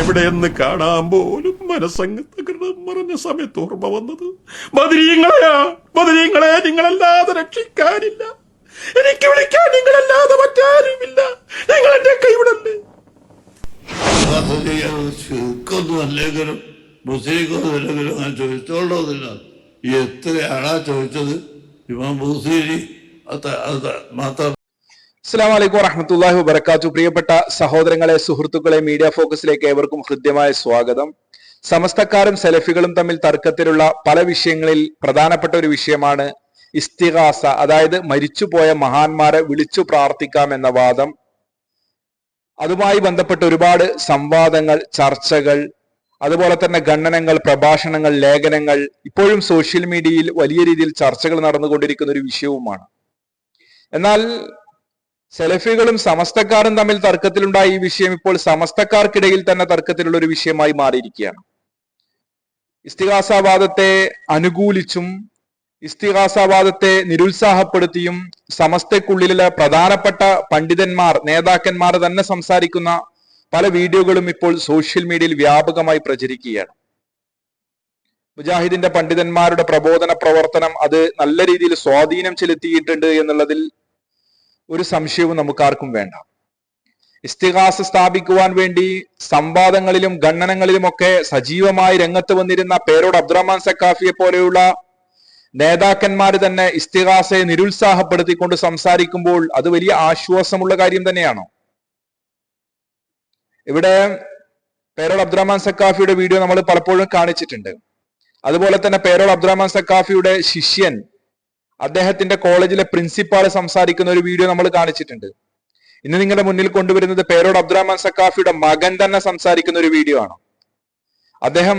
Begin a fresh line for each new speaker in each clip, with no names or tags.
എവിടെയെന്ന് കാണാൻ പോലും മനസ്സങ്ങ് തകർന്ന് മറഞ്ഞ സമയത്ത് ഓർമ്മ വന്നത്. ബദരീങ്ങളെയാ ബദരീങ്ങളെ നിങ്ങളല്ലാതെ രക്ഷിക്കാനില്ല. എനിക്ക് വിളിക്കാൻ നിങ്ങളല്ലാതെ മറ്റാരുമില്ല. നിങ്ങൾ എന്റെ കൈവിടല്ലേ?
ചുരുക്കൊന്നും അല്ലെങ്കിലും മുസ്ലിക്കൊന്നും അല്ലെങ്കിലും ഞാൻ ചോദിച്ചോളൂന്നില്ല എത്രയാണാ ചോദിച്ചത്? ഇവൻ അത് മാത്രം
അസ്സാം വലൈക്കും വറഹമത്തല്ലാഹി വബർക്കാത്തു പ്രിയപ്പെട്ട സഹോദരങ്ങളെ സുഹൃത്തുക്കളെ മീഡിയ ഫോക്കസിലേക്ക് ഏവർക്കും ഹൃദ്യമായ സ്വാഗതം. സമസ്തക്കാരും സെലഫികളും തമ്മിൽ തർക്കത്തിലുള്ള പല വിഷയങ്ങളിൽ പ്രധാനപ്പെട്ട ഒരു വിഷയമാണ് ഇസ്തിഹാസ അതായത് മരിച്ചുപോയ മഹാന്മാരെ വിളിച്ചു പ്രാർത്ഥിക്കാം എന്ന വാദം. അതുമായി ബന്ധപ്പെട്ട് ഒരുപാട് സംവാദങ്ങൾ ചർച്ചകൾ അതുപോലെ തന്നെ ഖണ്ഡനങ്ങൾ പ്രഭാഷണങ്ങൾ ലേഖനങ്ങൾ ഇപ്പോഴും സോഷ്യൽ മീഡിയയിൽ വലിയ രീതിയിൽ ചർച്ചകൾ നടന്നുകൊണ്ടിരിക്കുന്ന ഒരു വിഷയവുമാണ്. എന്നാൽ സെലഫികളും സമസ്തക്കാരും തമ്മിൽ തർക്കത്തിലുണ്ടായ ഈ വിഷയം ഇപ്പോൾ സമസ്തക്കാർക്കിടയിൽ തന്നെ തർക്കത്തിലുള്ള ഒരു വിഷയമായി മാറിയിരിക്കുകയാണ്. ഇസ്തിഹാസാവാദത്തെ അനുകൂലിച്ചും ഇസ്തിഹാസാവാദത്തെ നിരുത്സാഹപ്പെടുത്തിയും സമസ്തക്കുള്ളിലെ പ്രധാനപ്പെട്ട പണ്ഡിതന്മാർ നേതാക്കന്മാർ തന്നെ സംസാരിക്കുന്ന പല വീഡിയോകളും ഇപ്പോൾ സോഷ്യൽ മീഡിയയിൽ വ്യാപകമായി പ്രചരിക്കുകയാണ്. മുജാഹിദിന്റെ പണ്ഡിതന്മാരുടെ പ്രബോധന പ്രവർത്തനം അത് നല്ല രീതിയിൽ സ്വാധീനം ചെലുത്തിയിട്ടുണ്ട് എന്നുള്ളതിൽ ഒരു സംശയവും നമുക്കാർക്കും വേണ്ട. ഇസ്തിഹാസ സ്ഥാപിക്കുവാൻ വേണ്ടി സംവാദങ്ങളിലും ഖണ്ഡനങ്ങളിലുമൊക്കെ സജീവമായി രംഗത്ത് വന്നിരുന്ന പേരോട് അബ്ദുറഹ്മാൻ സക്കാഫിയെ പോലെയുള്ള നേതാക്കന്മാർ തന്നെ ഇസ്തിഹാസയെ നിരുത്സാഹപ്പെടുത്തിക്കൊണ്ട് സംസാരിക്കുമ്പോൾ അത് വലിയ ആശ്വാസമുള്ള കാര്യം തന്നെയാണോ. ഇവിടെ പേരോൾ അബ്ദുറഹ്മാൻ സക്കാഫിയുടെ വീഡിയോ നമ്മൾ പലപ്പോഴും കാണിച്ചിട്ടുണ്ട്. അതുപോലെ തന്നെ പേരോൾ അബ്ദുറഹ്മാൻ സക്കാഫിയുടെ ശിഷ്യൻ അദ്ദേഹത്തിന്റെ കോളേജിലെ പ്രിൻസിപ്പാൾ സംസാരിക്കുന്ന ഒരു വീഡിയോ നമ്മൾ കാണിച്ചിട്ടുണ്ട്. ഇന്ന് നിങ്ങളുടെ മുന്നിൽ കൊണ്ടുവരുന്നത് പേരോട് അബ്ദുറഹ്മാൻ സക്കാഫിയുടെ മകൻ തന്നെ സംസാരിക്കുന്ന ഒരു വീഡിയോ ആണ്. അദ്ദേഹം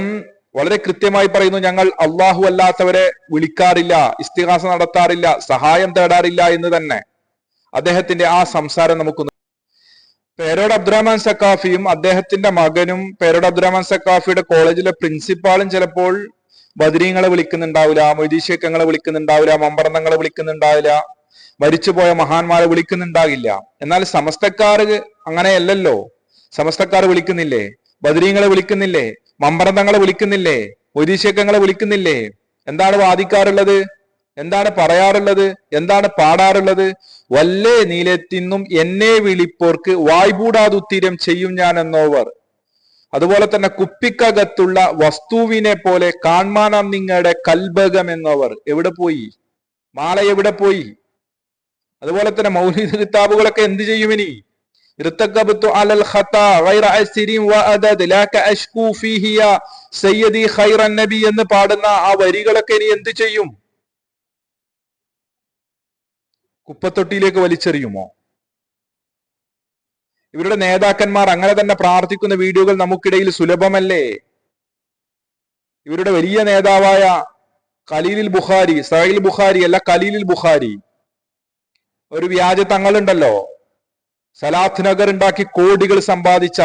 വളരെ കൃത്യമായി പറയുന്നു ഞങ്ങൾ അള്ളാഹു അല്ലാത്തവരെ വിളിക്കാറില്ല ഇസ്തിഹാസ നടത്താറില്ല സഹായം തേടാറില്ല എന്ന് തന്നെ. അദ്ദേഹത്തിന്റെ ആ സംസാരം നമുക്ക് പേരോട് അബ്ദുറഹ്മാൻ സക്കാഫിയും അദ്ദേഹത്തിന്റെ മകനും പേരോട് അബ്ദുറഹ്മാൻ സക്കാഫിയുടെ കോളേജിലെ പ്രിൻസിപ്പാളും ചിലപ്പോൾ ബദരീങ്ങളെ വിളിക്കുന്നുണ്ടാവില്ല മൊയ്തീശക്കങ്ങളെ വിളിക്കുന്നുണ്ടാവില്ല മമ്പറന്നങ്ങളെ വിളിക്കുന്നുണ്ടാവില്ല മരിച്ചുപോയ മഹാന്മാരെ വിളിക്കുന്നുണ്ടാകില്ല. എന്നാൽ സമസ്തക്കാർ അങ്ങനെയല്ലല്ലോ. സമസ്തക്കാർ വിളിക്കുന്നില്ലേ? ബദരീങ്ങളെ വിളിക്കുന്നില്ലേ? മമ്പറന്തങ്ങളെ വിളിക്കുന്നില്ലേ? മൊയ്തീശക്കങ്ങളെ വിളിക്കുന്നില്ലേ? എന്താണ് വാദിക്കാറുള്ളത്? എന്താണ് പറയാറുള്ളത്? എന്താണ് പാടാറുള്ളത്? വല്ലേ നീലെത്തിന്നും എന്നെ വിളിപ്പോർക്ക് വായ്പൂടാതുത്തീരം ചെയ്യും ഞാൻ എന്നോവർ അതുപോലെ തന്നെ കുപ്പിക്കകത്തുള്ള വസ്തുവിനെ പോലെ കാൺമാനാം നിങ്ങളുടെ കൽബകം എന്നവർ എവിടെ പോയി മാല എവിടെ പോയി അതുപോലെ തന്നെ മൗലിക കിതാബുകളൊക്കെ എന്ത് ചെയ്യും ഇനി ارتكبت على الخطا غير أسر وأدد لا كأشكو فيه يا سيدي خير النبي എന്ന് പാടുന്ന ആ വരികളൊക്കെ ഇനി എന്ത് ചെയ്യും കുപ്പത്തൊട്ടിയിലേക്ക് വലിച്ചെറിയുമോ ഇവരുടെ നേതാക്കന്മാർ അങ്ങനെ തന്നെ പ്രാർത്ഥിക്കുന്ന വീഡിയോകൾ നമുക്കിടയിൽ സുലഭമല്ലേ? ഇവരുടെ വലിയ നേതാവായ ഖലീലിൽ ബുഖാരി സഹീൽ ബുഖാരി അല്ല ഖലീലിൽ ബുഖാരി. ഒരു വ്യാജ തങ്ങളുണ്ടല്ലോ. സലാത്ത് നഗർ ഉണ്ടാക്കി കോടികൾ സമ്പാദിച്ച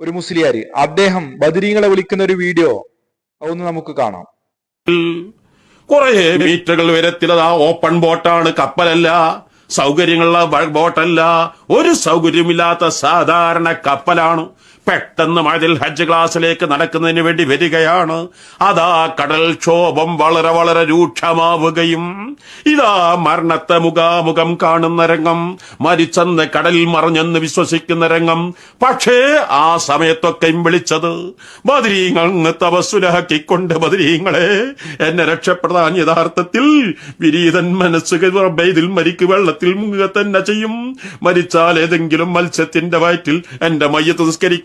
ഒരു മുസ്ലിയാര്. അദ്ദേഹം ബദരീങ്ങളെ വിളിക്കുന്ന ഒരു വീഡിയോ. അതൊന്ന് നമുക്ക് കാണാം.
കുറെ മീറ്ററുകൾ വരത്തിലതാ ഓപ്പൺ ബോട്ടാണ് കപ്പലല്ല. സൗകര്യങ്ങളുള്ള ബോട്ടല്ല. ഒരു സൗകര്യമില്ലാത്ത സാധാരണ കപ്പലാണ്. പെട്ടെന്ന് മതിൽ ഹജ്ജ് ക്ലാസ്സിലേക്ക് നടക്കുന്നതിന് വേണ്ടി വരികയാണ്. അതാ കടൽ ക്ഷോഭം വളരെ വളരെ രൂക്ഷമാവുകയും ഇതാ മരണത്തെ മുഖാമുഖം കാണുന്ന രംഗം മരിച്ചെന്ന് കടലിൽ മറഞ്ഞെന്ന് വിശ്വസിക്കുന്ന രംഗം. പക്ഷേ ആ സമയത്തൊക്കെയും വിളിച്ചത് ബദരീങ്ങൾ തപസ്സുലഹക്കിക്കൊണ്ട് ബദരീങ്ങളെ എന്നെ രക്ഷപ്പെടാൻ യഥാർത്ഥത്തിൽ വിരീതൻ മനസ്സ് ഇതിൽ മരിക്കു വെള്ളത്തിൽ മുങ്ങുക തന്നെ ചെയ്യും. മരിച്ചാൽ ഏതെങ്കിലും മത്സ്യത്തിന്റെ വയറ്റിൽ എന്റെ മയ്യത്ത്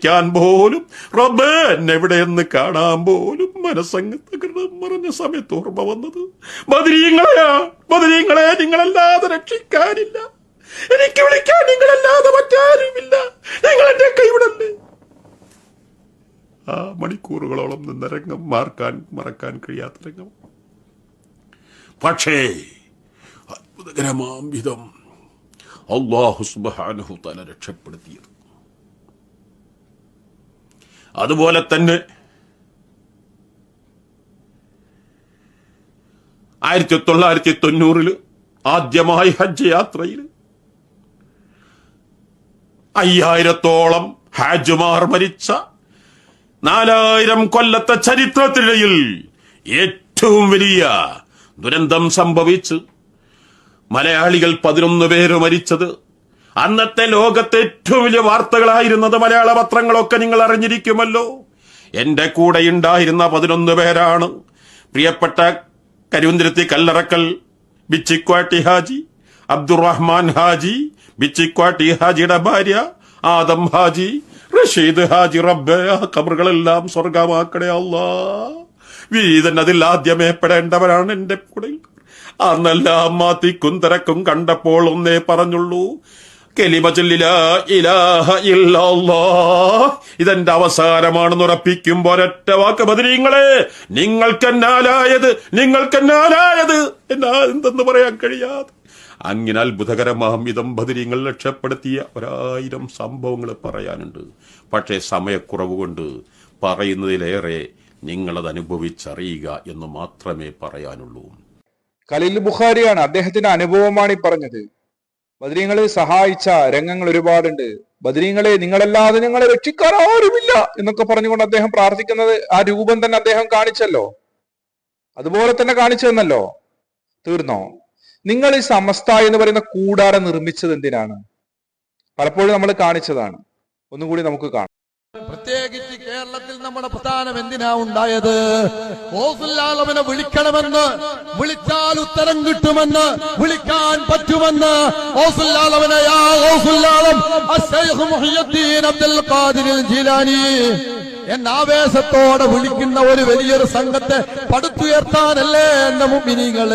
നിസ്കരിക്കാൻ പോലും റബ്ബേ എന്നെ കാണാൻ പോലും മനസ്സങ്ങ് തകർന്നു മറഞ്ഞ സമയത്ത് ഓർമ്മ വന്നത്. ബദരീങ്ങളെയാ ബദരീങ്ങളെ നിങ്ങളല്ലാതെ രക്ഷിക്കാനില്ല. എനിക്ക് വിളിക്കാൻ നിങ്ങളല്ലാതെ മറ്റാരുമില്ല. നിങ്ങൾ എന്റെ കൈവിടല്ലേ. ആ മണിക്കൂറുകളോളം നിന്ന രംഗം മാർക്കാൻ മറക്കാൻ കഴിയാത്ത രംഗം. പക്ഷേ അത്ഭുതകരമാം വിധം അള്ളാഹുസ്ബഹാനഹു തല രക്ഷപ്പെടുത്തിയത്. അതുപോലെ തന്നെ ആയിരത്തി തൊള്ളായിരത്തി തൊണ്ണൂറിൽ ആദ്യമായി ഹജ്ജ് യാത്രയിൽ അയ്യായിരത്തോളം ഹാജുമാർ മരിച്ച നാലായിരം കൊല്ലത്തെ ചരിത്രത്തിനിടയിൽ ഏറ്റവും വലിയ ദുരന്തം സംഭവിച്ചു മലയാളികൾ പതിനൊന്ന് പേര് മരിച്ചത് അന്നത്തെ ലോകത്തെ ഏറ്റവും വലിയ വാർത്തകളായിരുന്നത് മലയാള പത്രങ്ങളൊക്കെ നിങ്ങൾ അറിഞ്ഞിരിക്കുമല്ലോ. എന്റെ കൂടെ ഉണ്ടായിരുന്ന പതിനൊന്ന് പേരാണ്. പ്രിയപ്പെട്ട കരുവന്തിരത്തി കല്ലറക്കൽ ബിച്ചിക്വാട്ടി ഹാജി അബ്ദുറഹ്മാൻ ഹാജി ബിച്ചിക്വാട്ടി ഹാജിയുടെ ഭാര്യ ആദം ഹാജി റഷീദ് ഹാജി റബ്ബെ ആ കബറുകളെല്ലാം സ്വർഗമാക്കണേ അല്ലാ വീതൻ അതിൽ ആദ്യമേ പെടേണ്ടവരാണ് എന്റെ കൂടെ അന്നെല്ലാം മാത്തിക്കും തിരക്കും കണ്ടപ്പോൾ ഒന്നേ പറഞ്ഞുള്ളൂ. ഇതെന്റെ അവസാനമാണെന്ന് ഉറപ്പിക്കുമ്പോ ഒരൊറ്റ വാക്ക് ബദരീങ്ങളെ നിങ്ങൾക്കെന്നാലായത് നിങ്ങൾക്കെന്നാലായത്. എന്നാ എന്തെന്ന് പറയാൻ കഴിയാതെ. അങ്ങനെ അത്ഭുതകരമാം വിധം ബദരീങ്ങൾ രക്ഷപ്പെടുത്തിയ ഒരായിരം സംഭവങ്ങൾ പറയാനുണ്ട്. പക്ഷേ സമയക്കുറവ് കൊണ്ട് പറയുന്നതിലേറെ നിങ്ങളത് അനുഭവിച്ചറിയുക എന്ന് മാത്രമേ പറയാനുള്ളൂ.
ഖലീൽ ബുഖാരിയാണ് അദ്ദേഹത്തിന്റെ അനുഭവമാണ് ഈ പറഞ്ഞത്. ബദരീങ്ങളെ സഹായിച്ച രംഗങ്ങൾ ഒരുപാടുണ്ട്. ബദരീങ്ങളെ നിങ്ങളല്ലാതെ ഞങ്ങളെ രക്ഷിക്കാൻ ആരുമില്ല എന്നൊക്കെ പറഞ്ഞുകൊണ്ട് അദ്ദേഹം പ്രാർത്ഥിക്കുന്നത് ആ രൂപം തന്നെ അദ്ദേഹം കാണിച്ചല്ലോ. അതുപോലെ തന്നെ കാണിച്ചു തന്നല്ലോ തീർന്നോ? നിങ്ങൾ ഈ സമസ്ത എന്ന് പറയുന്ന കൂടാരം നിർമ്മിച്ചത് എന്തിനാണ്? പലപ്പോഴും നമ്മൾ കാണിച്ചതാണ്. ഒന്നുകൂടി നമുക്ക് കാണാം.
നമ്മുടെ പ്രധാനം എന്തിനാ ഉണ്ടായത്? ഓസുല്ലാലവനെ വിളിക്കണമെന്ന് വിളിച്ചാൽ ഉത്തരം കിട്ടുമെന്ന് വിളിക്കാൻ പറ്റുമെന്ന് ഓസുല്ലാലവനെ അബ്ദുൽ ഖാദിർ ജീലാനി. എന്ന ആവേശത്തോടെ വിളിക്കുന്ന ഒരു വലിയൊരു സംഘത്തെ പടുത്തുയർത്താനല്ലേ എന്റെ മുമ്പിനികൾ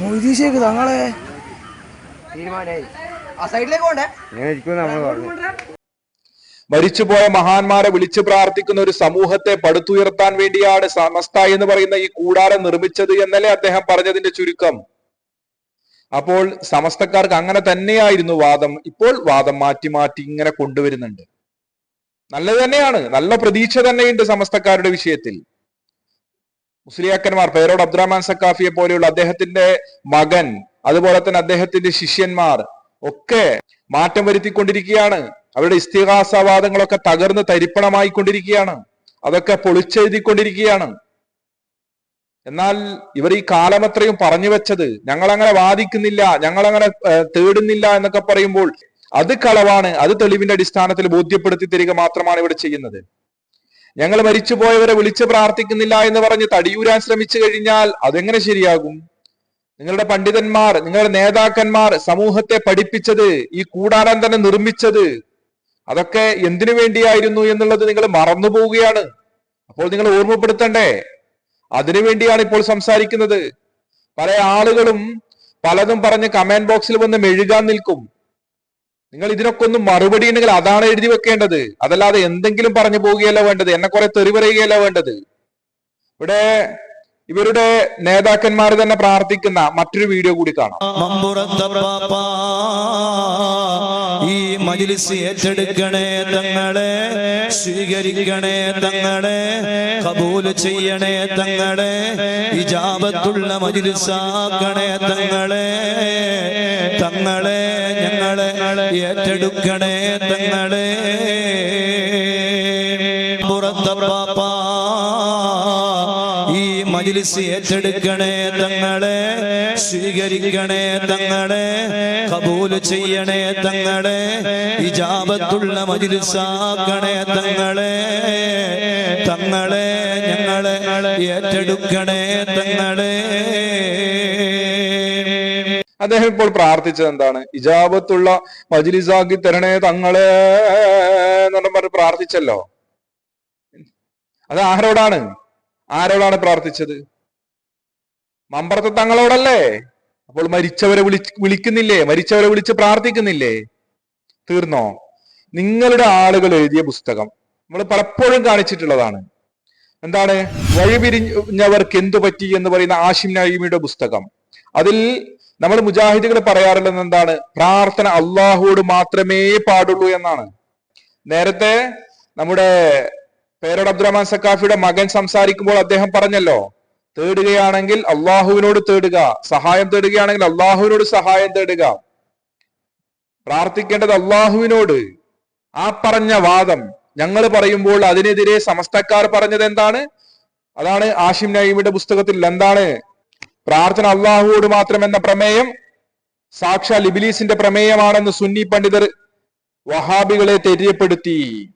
മൊയ്തീശേക്ക് തങ്ങളെ
തീരുമാനമായി. ആ സൈഡിലേക്ക് പോണ്ടേ?
ഇങ്ങനെ ഇരിക്കും നമ്മൾ പറഞ്ഞു.
മരിച്ചുപോയ മഹാന്മാരെ വിളിച്ചു പ്രാർത്ഥിക്കുന്ന ഒരു സമൂഹത്തെ പടുത്തുയർത്താൻ വേണ്ടിയാണ് സമസ്ത എന്ന് പറയുന്ന ഈ കൂടാരം നിർമ്മിച്ചത് എന്നല്ലേ അദ്ദേഹം പറഞ്ഞതിന്റെ ചുരുക്കം. അപ്പോൾ സമസ്തക്കാർക്ക് അങ്ങനെ തന്നെയായിരുന്നു വാദം. ഇപ്പോൾ വാദം മാറ്റി മാറ്റി ഇങ്ങനെ കൊണ്ടുവരുന്നുണ്ട്. നല്ലത് തന്നെയാണ്. നല്ല പ്രതീക്ഷ തന്നെയുണ്ട് സമസ്തക്കാരുടെ വിഷയത്തിൽ. മുസ്ലിയാക്കന്മാർ പേരോട് അബ്ദുറഹ്മാൻ സക്കാഫിയെ പോലെയുള്ള അദ്ദേഹത്തിന്റെ മകൻ അതുപോലെ തന്നെ അദ്ദേഹത്തിന്റെ ശിഷ്യന്മാർ ഒക്കെ മാറ്റം വരുത്തിക്കൊണ്ടിരിക്കുകയാണ്. അവരുടെ ഇസ്തിഹാസവാദങ്ങളൊക്കെ തകർന്ന് തരിപ്പണമായി കൊണ്ടിരിക്കുകയാണ് അതൊക്കെ പൊളിച്ചെഴുതിക്കൊണ്ടിരിക്കുകയാണ്. എന്നാൽ ഇവർ ഈ കാലമത്രയും പറഞ്ഞു വെച്ചത് ഞങ്ങൾ അങ്ങനെ വാദിക്കുന്നില്ല ഞങ്ങൾ അങ്ങനെ തേടുന്നില്ല എന്നൊക്കെ പറയുമ്പോൾ അത് കളവാണ് അത് തെളിവിന്റെ അടിസ്ഥാനത്തിൽ ബോധ്യപ്പെടുത്തി തരിക മാത്രമാണ് ഇവിടെ ചെയ്യുന്നത്. ഞങ്ങൾ മരിച്ചുപോയവരെ വിളിച്ച് പ്രാർത്ഥിക്കുന്നില്ല എന്ന് പറഞ്ഞ് തടിയൂരാൻ ശ്രമിച്ചു കഴിഞ്ഞാൽ അതെങ്ങനെ ശരിയാകും? നിങ്ങളുടെ പണ്ഡിതന്മാർ നിങ്ങളുടെ നേതാക്കന്മാർ സമൂഹത്തെ പഠിപ്പിച്ചത് ഈ കൂടാരം തന്നെ നിർമ്മിച്ചത്. അതൊക്കെ എന്തിനു വേണ്ടിയായിരുന്നു എന്നുള്ളത് നിങ്ങൾ മറന്നു പോവുകയാണ്. അപ്പോൾ നിങ്ങൾ ഓർമ്മപ്പെടുത്തണ്ടേ അതിനു വേണ്ടിയാണ് ഇപ്പോൾ സംസാരിക്കുന്നത്. പല ആളുകളും പലതും പറഞ്ഞ് കമന്റ് ബോക്സിൽ വന്ന് മെഴുകാൻ നിൽക്കും. നിങ്ങൾ ഇതിനൊക്കെ ഒന്ന് മറുപടി ഉണ്ടെങ്കിൽ അതാണ് എഴുതി വെക്കേണ്ടത്. അതല്ലാതെ എന്തെങ്കിലും പറഞ്ഞു പോവുകയല്ല വേണ്ടത്. എന്നെ കുറെ തെറി പറയുകയല്ല വേണ്ടത്. ഇവിടെ ഇവരുടെ നേതാക്കന്മാർ തന്നെ പ്രാർത്ഥിക്കുന്ന മറ്റൊരു വീഡിയോ കൂടി കാണാം.
ഈ മജിലിസ് ഏറ്റെടുക്കണേ തങ്ങളെ സ്വീകരിക്കണേ തങ്ങളെ കബൂൽ ചെയ്യണേ തങ്ങളെ ഇജാബത്തുള്ള മജിലിസാക്കണേ തങ്ങളെ തങ്ങളെ ഞങ്ങളെ ഏറ്റെടുക്കണേ തങ്ങളെ. മജിലിസ് ഏറ്റെടുക്കണേ തങ്ങളെ സ്വീകരിക്കണേ തങ്ങളെ കബൂൽ ചെയ്യണേ തങ്ങളെ ഇജാബത്തുള്ള മജിലിസാക്കണേ തങ്ങളെ തങ്ങളെ ഞങ്ങളെ ഏറ്റെടുക്കണേ തങ്ങളെ.
അദ്ദേഹം ഇപ്പോൾ പ്രാർത്ഥിച്ചത് എന്താണ്? ഇജാബത്തുള്ള മജിലിസാക്കി തരണേ തങ്ങളെ എന്നു പറഞ്ഞ് പ്രാർത്ഥിച്ചല്ലോ. അത് ആരോടാണ്? ആരോടാണ് പ്രാർത്ഥിച്ചത്? മമ്പറത്തെ തങ്ങളോടല്ലേ? അപ്പോൾ മരിച്ചവരെ വിളി വിളിക്കുന്നില്ലേ? മരിച്ചവരെ വിളിച്ച് പ്രാർത്ഥിക്കുന്നില്ലേ? തീർന്നോ? നിങ്ങളുടെ ആളുകൾ എഴുതിയ പുസ്തകം. നമ്മൾ പലപ്പോഴും കാണിച്ചിട്ടുള്ളതാണ്. എന്താണ്? വഴിപിരിഞ്ഞവർക്ക് എന്തു പറ്റി എന്ന് പറയുന്ന ആഷിം നഴിമിയുടെ പുസ്തകം. അതിൽ നമ്മൾ മുജാഹിദുകൾ പറയാറുള്ളത് എന്താണ്? പ്രാർത്ഥന അള്ളാഹുവോട് മാത്രമേ പാടുള്ളൂ എന്നാണ്. നേരത്തെ നമ്മുടെ പേരോട് അബ്ദുറഹ്മാൻ സക്കാഫിയുടെ മകൻ സംസാരിക്കുമ്പോൾ അദ്ദേഹം പറഞ്ഞല്ലോ തേടുകയാണെങ്കിൽ അള്ളാഹുവിനോട് തേടുക. സഹായം തേടുകയാണെങ്കിൽ അള്ളാഹുവിനോട് സഹായം തേടുക. പ്രാർത്ഥിക്കേണ്ടത് അള്ളാഹുവിനോട്. ആ പറഞ്ഞ വാദം ഞങ്ങൾ പറയുമ്പോൾ അതിനെതിരെ സമസ്തക്കാർ പറഞ്ഞത് എന്താണ്? അതാണ് ആഷിം നൈമിയുടെ പുസ്തകത്തിൽ എന്താണ്? പ്രാർത്ഥന അള്ളാഹുവോട് മാത്രം എന്ന പ്രമേയം സാക്ഷാൽ ഇബിലീസിന്റെ പ്രമേയമാണെന്ന് സുന്നി പണ്ഡിതർ വഹാബികളെ തെര്യപ്പെടുത്തി.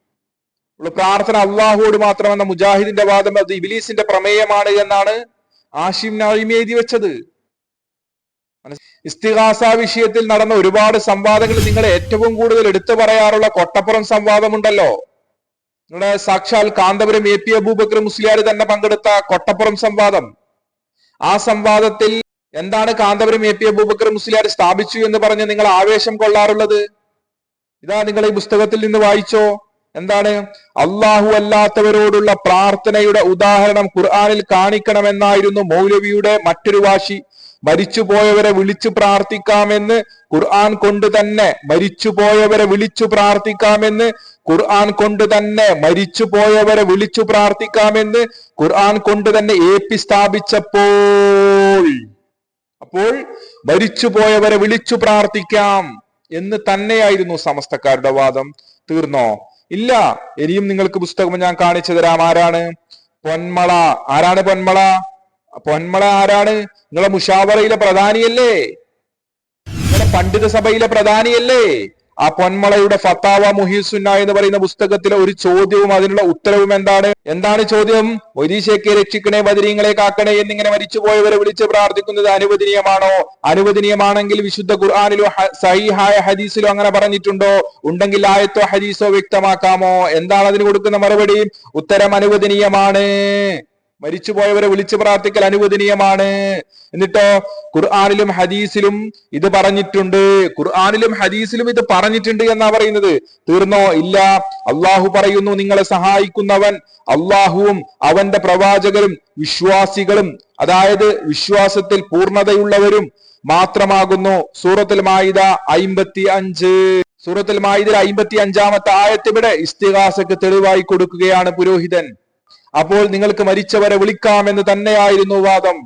പ്രാർത്ഥന അള്ളാഹുവോട് മാത്രമെന്ന മുജാഹിദിന്റെ വാദം അത് ഇബിലീസിന്റെ പ്രമേയമാണ് എന്നാണ് ആഷിം നായിമി എഴുതി വെച്ചത്. ഇസ്തിഹാസ വിഷയത്തിൽ നടന്ന ഒരുപാട് സംവാദങ്ങൾ നിങ്ങൾ ഏറ്റവും കൂടുതൽ എടുത്തു പറയാറുള്ള കൊട്ടപ്പുറം സംവാദമുണ്ടല്ലോ. നിങ്ങളുടെ സാക്ഷാൽ കാന്തപുരം എ പി അബൂബക്കർ മുസ്ലിയാർ തന്നെ പങ്കെടുത്ത കൊട്ടപ്പുറം സംവാദം. ആ സംവാദത്തിൽ എന്താണ് കാന്തപുരം എ പി അബൂബക്കർ മുസ്ലിയാർ സ്ഥാപിച്ചു എന്ന് പറഞ്ഞ് നിങ്ങൾ ആവേശം കൊള്ളാറുള്ളത്? ഇതാ നിങ്ങൾ ഈ പുസ്തകത്തിൽ നിന്ന് വായിച്ചോ? എന്താണ്? അള്ളാഹു അല്ലാത്തവരോടുള്ള പ്രാർത്ഥനയുടെ ഉദാഹരണം ഖുർആാനിൽ കാണിക്കണമെന്നായിരുന്നു മൗലവിയുടെ മറ്റൊരു വാശി. മരിച്ചുപോയവരെ വിളിച്ചു പ്രാർത്ഥിക്കാമെന്ന് ഖുർആൻ കൊണ്ട് തന്നെ മരിച്ചുപോയവരെ വിളിച്ചു പ്രാർത്ഥിക്കാമെന്ന് ഖുർആൻ കൊണ്ട് തന്നെ മരിച്ചുപോയവരെ വിളിച്ചു പ്രാർത്ഥിക്കാമെന്ന് ഖുർആൻ കൊണ്ട് തന്നെ ഏപ്പി സ്ഥാപിച്ചപ്പോൾ. അപ്പോൾ മരിച്ചുപോയവരെ വിളിച്ചു പ്രാർത്ഥിക്കാം എന്ന് തന്നെയായിരുന്നു സമസ്തക്കാരുടെ വാദം. തീർന്നോ? ഇല്ല. ഇനിയും നിങ്ങൾക്ക് പുസ്തകം ഞാൻ കാണിച്ചു തരാം. ആരാണ്? പൊന്മള. ആരാണ് പൊന്മള? പൊന്മള ആരാണ്? നിങ്ങളെ മുഷാവറയിലെ പ്രധാനിയല്ലേ? നിങ്ങളുടെ പണ്ഡിത സഭയിലെ പ്രധാനിയല്ലേ? ആ പൊന്മളയുടെ ഫത്താവ മുഹീസുന്ന എന്ന് പറയുന്ന പുസ്തകത്തിലെ ഒരു ചോദ്യവും അതിനുള്ള ഉത്തരവും എന്താണ്? എന്താണ് ചോദ്യം? ഒരീശയ്ക്ക് രക്ഷിക്കണേ ബദരീങ്ങളെ കാക്കണേ എന്നിങ്ങനെ മരിച്ചുപോയവരെ വിളിച്ച് പ്രാർത്ഥിക്കുന്നത് അനുവദനീയമാണോ? അനുവദനീയമാണെങ്കിൽ വിശുദ്ധ ഖുർആാനിലോ സഹിഹായ ഹദീസിലോ അങ്ങനെ പറഞ്ഞിട്ടുണ്ടോ? ഉണ്ടെങ്കിൽ ആയത്തോ ഹദീസോ വ്യക്തമാക്കാമോ? എന്താണ് അതിന് കൊടുക്കുന്ന മറുപടി? ഉത്തരം അനുവദനീയമാണ്. മരിച്ചുപോയവരെ വിളിച്ചു പ്രാർത്ഥിക്കൽ അനുവദനീയമാണ്. എന്നിട്ടോ ഖുർആാനിലും ഹദീസിലും ഇത് പറഞ്ഞിട്ടുണ്ട്. ഖുർആാനിലും ഹദീസിലും ഇത് പറഞ്ഞിട്ടുണ്ട് എന്നാ പറയുന്നത്. തീർന്നോ? ഇല്ല. അള്ളാഹു പറയുന്നു നിങ്ങളെ സഹായിക്കുന്നവൻ അള്ളാഹുവും അവന്റെ പ്രവാചകരും വിശ്വാസികളും അതായത് വിശ്വാസത്തിൽ പൂർണതയുള്ളവരും മാത്രമാകുന്നു. സൂറത്തിൽ മായിദ അയിമ്പത്തി അഞ്ച് സൂറത്തിൽ മായിദ അയിമ്പത്തി അഞ്ചാമത്തെ ആയത്തിവിടെ ഇസ്തിഹാസക്ക് തെളിവായി കൊടുക്കുകയാണ് പുരോഹിതൻ. അപ്പോൾ നിങ്ങൾക്ക് മരിച്ചവരെ വിളിക്കാമെന്ന് തന്നെയായിരുന്നു വാദം.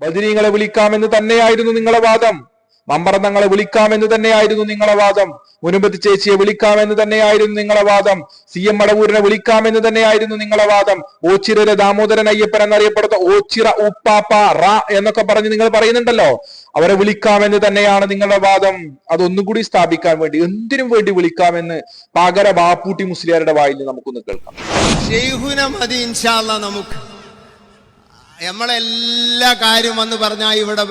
ബദിരീങ്ങളെ വിളിക്കാമെന്ന് തന്നെയായിരുന്നു നിങ്ങളെ വാദം. മമ്പറന്നങ്ങളെ വിളിക്കാമെന്ന് തന്നെയായിരുന്നു നിങ്ങളെ വാദം. മുനുമ്പത്തി ചേച്ചിയെ വിളിക്കാമെന്ന് തന്നെയായിരുന്നു നിങ്ങളെ വാദം. സി എം മടവൂരിനെ വിളിക്കാമെന്ന് തന്നെയായിരുന്നു നിങ്ങളെ വാദം. ഓച്ചിറയിലെ ദാമോദരൻ അയ്യപ്പൻ എന്നറിയപ്പെടുന്ന ഓച്ചിറ ഉപ്പാപ്പ റ എന്നൊക്കെ പറഞ്ഞ് നിങ്ങൾ പറയുന്നുണ്ടല്ലോ. അവരെ വിളിക്കാമെന്ന് തന്നെയാണ് നിങ്ങളുടെ വാദം. അതൊന്നും കൂടി സ്ഥാപിക്കാൻ വേണ്ടി എന്തിനും വേണ്ടി വിളിക്കാമെന്ന് പകര ബാപ്പൂട്ടി മുസ്ലിയാരുടെ വായിൽ നമുക്കൊന്ന് കേൾക്കാം.
നമുക്ക്. നമ്മളെല്ലാ കാര്യം വന്ന് പറഞ്ഞാൽ ഇവിടെ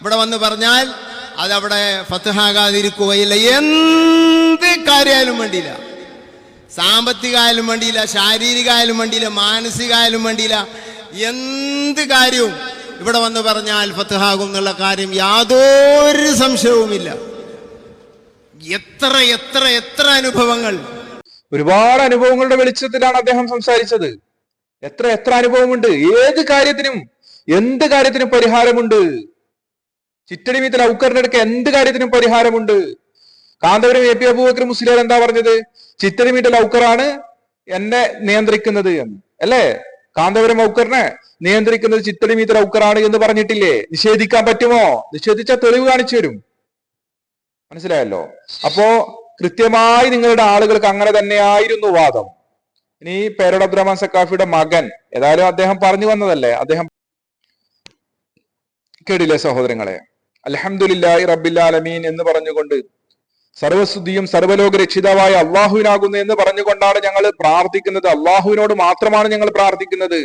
ഇവിടെ വന്ന് പറഞ്ഞാൽ അതവിടെ ഫത്തഹാകാതിരിക്കുകയില്ല എന്ത് കാര്യമായാലും വേണ്ടിയില്ല. സാമ്പത്തികമായാലും വേണ്ടിയില്ല ശാരീരികമായാലും വേണ്ടിയില്ല മാനസികമായാലും വേണ്ടിയില്ല. എന്ത് കാര്യവും ഇവിടെ വന്ന് പറഞ്ഞാൽ ഫത്തഹാകും എന്നുള്ള കാര്യം യാതൊരു സംശയവുമില്ല. എത്ര എത്ര എത്ര അനുഭവങ്ങൾ.
ഒരുപാട് അനുഭവങ്ങളുടെ വെളിച്ചത്തിലാണ് അദ്ദേഹം സംസാരിച്ചത്. എത്ര എത്ര അനുഭവമുണ്ട്. ഏത് കാര്യത്തിനും എന്ത് കാര്യത്തിനും പരിഹാരമുണ്ട്. ചിറ്റടിമീത്തിൽ ഔക്കറിന്റെ അടുക്ക എന്ത് കാര്യത്തിനും പരിഹാരമുണ്ട്? കാന്തപുരം എ പി അബൂബക്കർ മുസ്ലിം എന്താ പറഞ്ഞത്? ചിറ്റടിമീറ്റൽ ഔക്കറാണ് എന്നെ നിയന്ത്രിക്കുന്നത് എന്ന്. അല്ലേ? കാന്തപുരം ഔക്കറിനെ നിയന്ത്രിക്കുന്നത് ചിത്തടി മീത്തൽ ഔക്കറാണ് എന്ന് പറഞ്ഞിട്ടില്ലേ? നിഷേധിക്കാൻ പറ്റുമോ? നിഷേധിച്ച തെളിവ് കാണിച്ചു തരും. മനസ്സിലായല്ലോ? അപ്പോ കൃത്യമായി നിങ്ങളുടെ ആളുകൾക്ക് അങ്ങനെ തന്നെയായിരുന്നു വാദം. ഇനി പേരോട് അബ്ദുറഹ്മാൻ സക്കാഫിയുടെ മകൻ ഏതായാലും അദ്ദേഹം പറഞ്ഞു വന്നതല്ലേ? അദ്ദേഹം കേടില്ലേ സഹോദരങ്ങളെ? അലഹമുല്ലായി റബ്ബില്ലാലമീൻ എന്ന് പറഞ്ഞുകൊണ്ട് സർവസ്തുതിയും സർവലോക രക്ഷിതാവായ അള്ളാഹുവിനാകുന്നു എന്ന് പറഞ്ഞുകൊണ്ടാണ് ഞങ്ങൾ പ്രാർത്ഥിക്കുന്നത്. അള്ളാഹുവിനോട് മാത്രമാണ് ഞങ്ങൾ പ്രാർത്ഥിക്കുന്നത്.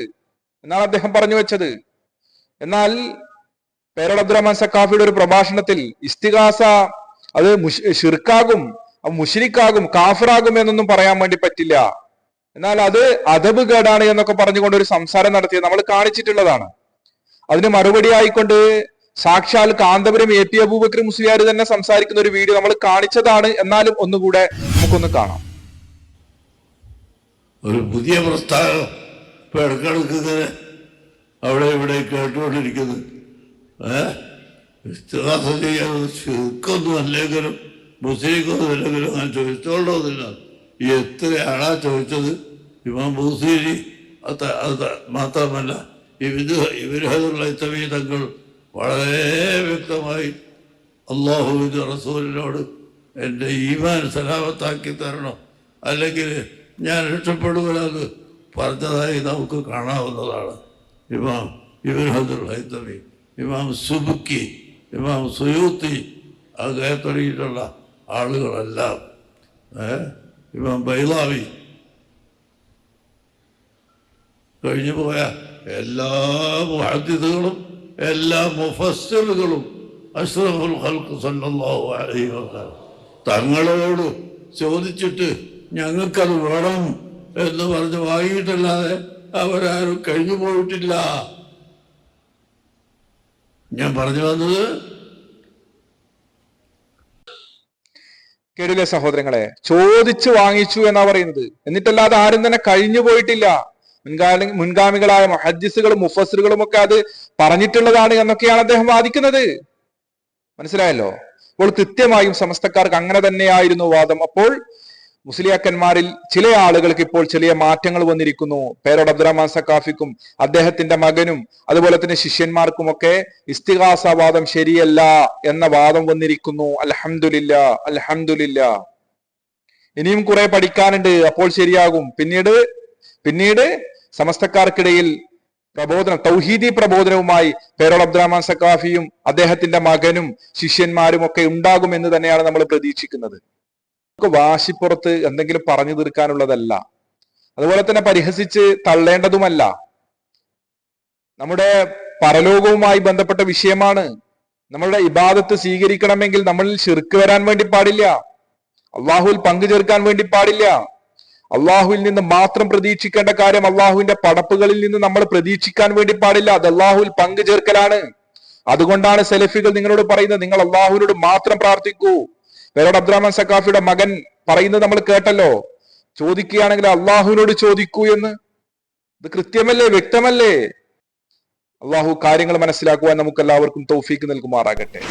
എന്നാണ് അദ്ദേഹം പറഞ്ഞു വെച്ചത്. എന്നാൽ പേരോട് അബ്ദുറഹ്മാൻ സക്കാഫിയുടെ ഒരു പ്രഭാഷണത്തിൽ ഇസ്തികാസ അത് ഷിർക്കാകും മുഷിരിക്കാകും കാഫിറാകും എന്നൊന്നും പറയാൻ വേണ്ടി പറ്റില്ല. എന്നാൽ അത് അതബ് കേടാണ് എന്നൊക്കെ പറഞ്ഞുകൊണ്ട് ഒരു സംസാരം നടത്തിയത് നമ്മൾ കാണിച്ചിട്ടുള്ളതാണ്. അതിന് മറുപടി ആയിക്കൊണ്ട് സാക്ഷാൽ കാന്തപുരം എ ടി അബൂബക്കർ മുസ്ലിയാർ തന്നെ സംസാരിക്കുന്ന ഒരു വീഡിയോ നമ്മൾ കാണിച്ചതാണ്. എന്നാലും ഒന്നുകൂടെ നമുക്കൊന്ന് കാണാം.
ഒരു പുതിയ പ്രസ്ഥാനം ഇപ്പൊ ഇടക്കിടക്ക് അവിടെ ഇവിടെ കേട്ടുകൊണ്ടിരിക്കുന്നു. ഏ? ഇസ്തിഹാസ ചെയ്യാൻ ശുക്കൊന്നും അല്ലെങ്കിലും മുസ്ലിക്കൊന്നും അല്ലെങ്കിലും ഞാൻ ചോദിച്ചോണ്ടോന്നില്ല എത്രയാളാ ചോദിച്ചത്? ഇമാം ബൂസീരി അത് മാത്രമല്ല ഇവർ ഇവരതുള്ള തങ്ങൾ വളരെ വ്യക്തമായി അള്ളാഹുവിന്റെ റസൂലിനോട് എന്റെ ഈമാൻ സലാമത്താക്കി തരണം. അല്ലെങ്കിൽ ഞാൻ രക്ഷപ്പെടുകയെന്ന് പറഞ്ഞതായി നമുക്ക് കാണാവുന്നതാണ്. ഇമാം ഇബിൻ ഹദുൽ ഇമാം സുബുക്കി ഇമാം സുയൂത്തി അങ്ങനെ തുടങ്ങിയിട്ടുള്ള ആളുകളെല്ലാം ഇമാം ബൈലാവി കഴിഞ്ഞു പോയ എല്ലാ മുഹദ്ദിദുകളും എല്ലാ മുഫസ്സലുകളും അഷ്റഫുൽ ഖൽഖ് സല്ലല്ലാഹു അലൈഹി വസല്ലം. തങ്ങളോട് ചോദിച്ചിട്ട് ഞങ്ങൾക്കത് വേണം എന്ന് പറഞ്ഞ് വാങ്ങിയിട്ടല്ലാതെ അവരാരും കഴിഞ്ഞു പോയിട്ടില്ല. ഞാൻ പറഞ്ഞു വന്നത്
കേടില്ല സഹോദരങ്ങളെ? ചോദിച്ചു വാങ്ങിച്ചു എന്നാ പറയുന്നത്. എന്നിട്ടല്ലാതെ ആരും തന്നെ കഴിഞ്ഞു പോയിട്ടില്ല. മുൻകാല മുൻഗാമികളായ മഹജിസുകളും മുഫസറുകളും ഒക്കെ അത് പറഞ്ഞിട്ടുള്ളതാണ് എന്നൊക്കെയാണ് അദ്ദേഹം വാദിക്കുന്നത്. മനസ്സിലായല്ലോ? അപ്പോൾ കൃത്യമായും സമസ്തക്കാർക്ക് അങ്ങനെ തന്നെയായിരുന്നു വാദം. അപ്പോൾ മുസ്ലിയാക്കന്മാരിൽ ചില ആളുകൾക്ക് ഇപ്പോൾ ചെറിയ മാറ്റങ്ങൾ വന്നിരിക്കുന്നു. പേരോട് അബ്ദുറഹ്മാൻ സക്കാഫിക്കും അദ്ദേഹത്തിന്റെ മകനും അതുപോലെ തന്നെ ശിഷ്യന്മാർക്കുമൊക്കെ ഇസ്തിഹാസവാദം ശരിയല്ല എന്ന വാദം വന്നിരിക്കുന്നു. അലഹമില്ല അലഹമില്ല ഇനിയും കുറെ പഠിക്കാനുണ്ട്. അപ്പോൾ ശരിയാകും. പിന്നീട് പിന്നീട് സമസ്തക്കാർക്കിടയിൽ പ്രബോധനം തൗഹീദി പ്രബോധനവുമായി പേരോൾ അബ്ദുറഹ്മാൻ സക്കാഫിയും അദ്ദേഹത്തിന്റെ മകനും ശിഷ്യന്മാരും ഒക്കെ ഉണ്ടാകും എന്ന് തന്നെയാണ് നമ്മൾ പ്രതീക്ഷിക്കുന്നത്. നമുക്ക് വാശിപ്പുറത്ത് എന്തെങ്കിലും പറഞ്ഞു തീർക്കാനുള്ളതല്ല. അതുപോലെ തന്നെ പരിഹസിച്ച് തള്ളേണ്ടതുമല്ല. നമ്മുടെ പരലോകവുമായി ബന്ധപ്പെട്ട വിഷയമാണ്. നമ്മളുടെ ഇബാദത്ത് സ്വീകരിക്കണമെങ്കിൽ നമ്മളിൽ ശിർക്ക് വരാൻ വേണ്ടി പാടില്ല. അള്ളാഹുവിൽ പങ്കു ചേർക്കാൻ വേണ്ടി പാടില്ല. അള്ളാഹുവിൽ നിന്ന് മാത്രം പ്രതീക്ഷിക്കേണ്ട കാര്യം അള്ളാഹുവിന്റെ പടപ്പുകളിൽ നിന്ന് നമ്മൾ പ്രതീക്ഷിക്കാൻ വേണ്ടി പാടില്ല. അത് അള്ളാഹുവിൽ പങ്കു ചേർക്കലാണ് അതുകൊണ്ടാണ് സെലഫികൾ നിങ്ങളോട് പറയുന്നത് നിങ്ങൾ അള്ളാഹുവിനോട് മാത്രം പ്രാർത്ഥിക്കൂ. പേരോട് അബ്ദുറഹ്മാൻ സക്കാഫിയുടെ മകൻ പറയുന്നത് നമ്മൾ കേട്ടല്ലോ. ചോദിക്കുകയാണെങ്കിൽ അള്ളാഹുവിനോട് ചോദിക്കൂ എന്ന്. ഇത് കൃത്യമല്ലേ? വ്യക്തമല്ലേ? അള്ളാഹു കാര്യങ്ങൾ മനസ്സിലാക്കുവാൻ നമുക്ക് എല്ലാവർക്കും തൗഫീക്ക് നൽകുമാറാകട്ടെ.